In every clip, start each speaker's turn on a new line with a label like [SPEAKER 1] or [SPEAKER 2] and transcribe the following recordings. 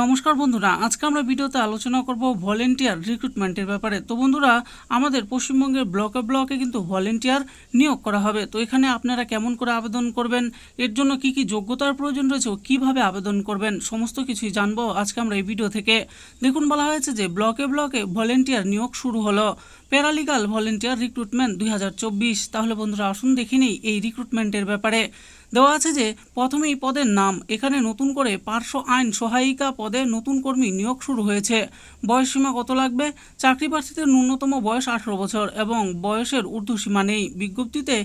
[SPEAKER 1] নমস্কার বন্ধুরা, আজকে আমরা ভিডিওতে আলোচনা করব ভলেন্টিয়ার রিক্রুটমেন্টের ব্যাপারে। তো বন্ধুরা, আমাদের পশ্চিমবঙ্গের ব্লকে ব্লকে কিন্তু ভলেন্টিয়ার নিয়োগ করা হবে। তো এখানে আপনারা কেমন করে আবেদন করবেন, এর জন্য কি কি যোগ্যতার প্রয়োজন রয়েছে, ও কীভাবে আবেদন করবেন, সমস্ত কিছুই জানব আজকে আমরা এই ভিডিও থেকে। দেখুন, বলা হয়েছে যে ব্লকে ব্লকে ভলেন্টিয়ার নিয়োগ শুরু হলো। প্যারালিগাল ভলেন্টিয়ার রিক্রুটমেন্ট দুই হাজার চব্বিশ। তাহলে বন্ধুরা আসুন দেখে নিই এই রিক্রুটমেন্টের ব্যাপারে। দেওয়া আছে যে, প্রথমেই পদের নাম, এখানে নতুন করে পার্শ্ব আইন সহায়িকা পদে নতুন কর্মী নিয়োগ শুরু হয়েছে। বয়সসীমা কত লাগবে? চাকরি প্রার্থীদের ন্যূনতম বয়স আঠারো বছর এবং বয়সের ঊর্ধ্বসীমা নেই। বিজ্ঞপ্তিতে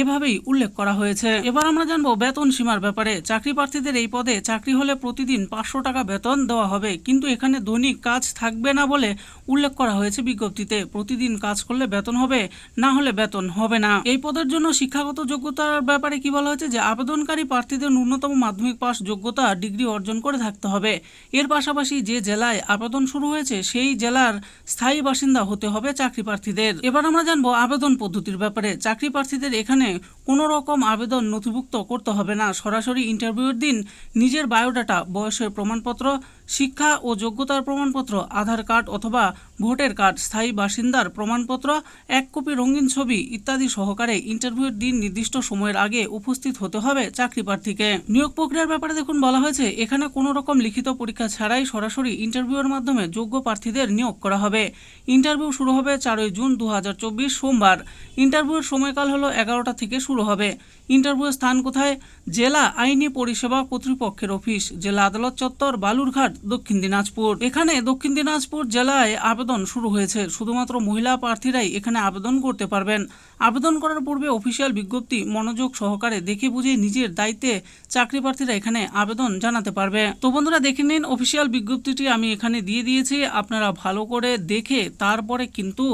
[SPEAKER 1] এভাবেই উল্লেখ করা হয়েছে। এবার আমরা জানব বেতন সীমার ব্যাপারে। চাকরি প্রার্থীদের এই পদে চাকরি হলে প্রতিদিন পাঁচশো টাকা বেতন দেওয়া হবে, কিন্তু এখানে দৈনিক কাজ থাকবে না বলে উল্লেখ করা হয়েছে বিজ্ঞপ্তিতে। প্রতিদিন কাজ করলে বেতন হবে, না হলে বেতন হবে না। এই পদের জন্য শিক্ষাগত যোগ্যতার ব্যাপারে কি বলা হয়েছে যে, আবেদনকারী প্রার্থীদের ন্যূনতম মাধ্যমিক পাস যোগ্যতা ডিগ্রি অর্জন করে থাকতে হবে। এর পাশাপাশি যে জেলায় আবেদন শুরু হয়েছে, সেই জেলার স্থায়ী বাসিন্দা হতে হবে চাকরি প্রার্থীদের। এবার আমরা জানব আবেদন পদ্ধতির ব্যাপারে। চাকরি প্রার্থীদের এখানে কোনো রকম আবেদন নথিভুক্ত করতে হবে না। সরাসরি ইন্টারভিউয়ের দিন নিজের বায়োডাটা বয়সের প্রমাণপত্র শিক্ষা ও যোগ্যতার প্রমাণপত্র, আধার কার্ড অথবা ভোটার কার্ড, স্থায়ী বাসিন্দার প্রমাণপত্র, এক কপি রঙিন ছবি ইত্যাদি সহকারে ইন্টারভিউয়ের দিন নির্দিষ্ট সময়ের আগে উপস্থিত হতে হবে চাকরি প্রার্থীকে। নিয়োগ প্রক্রিয়ার ব্যাপারে দেখুন, বলা হয়েছে, এখানে কোনো রকম লিখিত পরীক্ষা ছাড়াই সরাসরি ইন্টারভিউয়ের মাধ্যমে যোগ্য প্রার্থীদের নিয়োগ করা হবে। ইন্টারভিউ শুরু হবে চারই জুন দু হাজার চব্বিশ সোমবার। ইন্টারভিউয়ের সময়কাল হলো এগারোটা থেকে শুরু হবে। ইন্টারভিউয়ের স্থান কোথায়? জেলা আইনি পরিষেবা কর্তৃপক্ষের অফিস, জেলা আদালত চত্বর, বালুরঘাট। দক্ষিণ দিনাজপুর। এখানে দক্ষিণ দিনাজপুর জেলায় আবেদন শুরু হয়েছে। শুধুমাত্র মহিলা প্রার্থীরাই এখানে আবেদন করতে পারবেন। আবেদন করার পূর্বে অফিসিয়াল বিজ্ঞপ্তি, মনোযোগ সহকারে দেখে বুঝে নিজের দায়িত্বে চাকরি প্রার্থীরা এখানে আবেদন জানাতে পারবে। তো বন্ধুরা, দেখে নিন অফিসিয়াল বিজ্ঞপ্তিটি আমি এখানে দিয়ে দিয়েছি। আপনারা ভালো করে দেখে তারপরে কিন্তু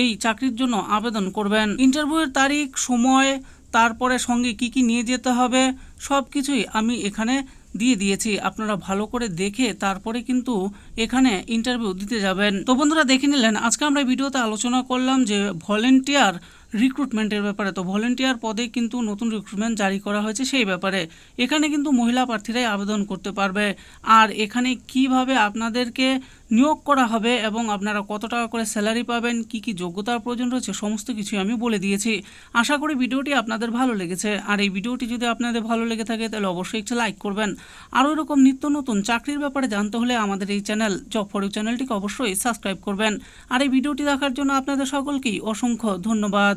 [SPEAKER 1] এই চাকরির জন্য আবেদন করবেন। ইন্টারভিউয়ের তারিখ, সময়, তারপরে সঙ্গে কি কি নিয়ে যেতে হবে সব কিছুই আমি এখানে দিয়ে দিয়েছি। আপনারা ভালো করে দেখে তারপরে কিন্তু এখানে ইন্টারভিউ দিতে যাবেন। তো বন্ধুরা দেখে নিলেন, আজকে আমরা ভিডিওতে আলোচনা করলাম যে ভলেন্টিয়ার রিক্রুটমেন্টের ব্যাপারে। তো ভলেন্টিয়ার পদে কিন্তু নতুন রিক্রুটমেন্ট জারি করা হয়েছে সেই ব্যাপারে। এখানে কিন্তু মহিলা প্রার্থীরাই আবেদন করতে পারবে। আর এখানে কীভাবে আপনাদেরকে নিয়োগ করা হবে এবং আপনারা কত টাকা করে স্যালারি পাবেন, কি কি যোগ্যতার প্রয়োজন রয়েছে, সমস্ত কিছুই আমি বলে দিয়েছি। আশা করি ভিডিওটি আপনাদের ভালো লেগেছে। আর এই ভিডিওটি যদি আপনাদের ভালো লেগে থাকে, তাহলে অবশ্যই একটু লাইক করবেন। আরও এরকম নিত্য নতুন চাকরির ব্যাপারে জানতে হলে আমাদের এই চ্যানেল জব ফর চ্যানেলটিকে অবশ্যই সাবস্ক্রাইব করবেন। আর এই ভিডিওটি দেখার জন্য আপনাদের সকলকেই অসংখ্য ধন্যবাদ।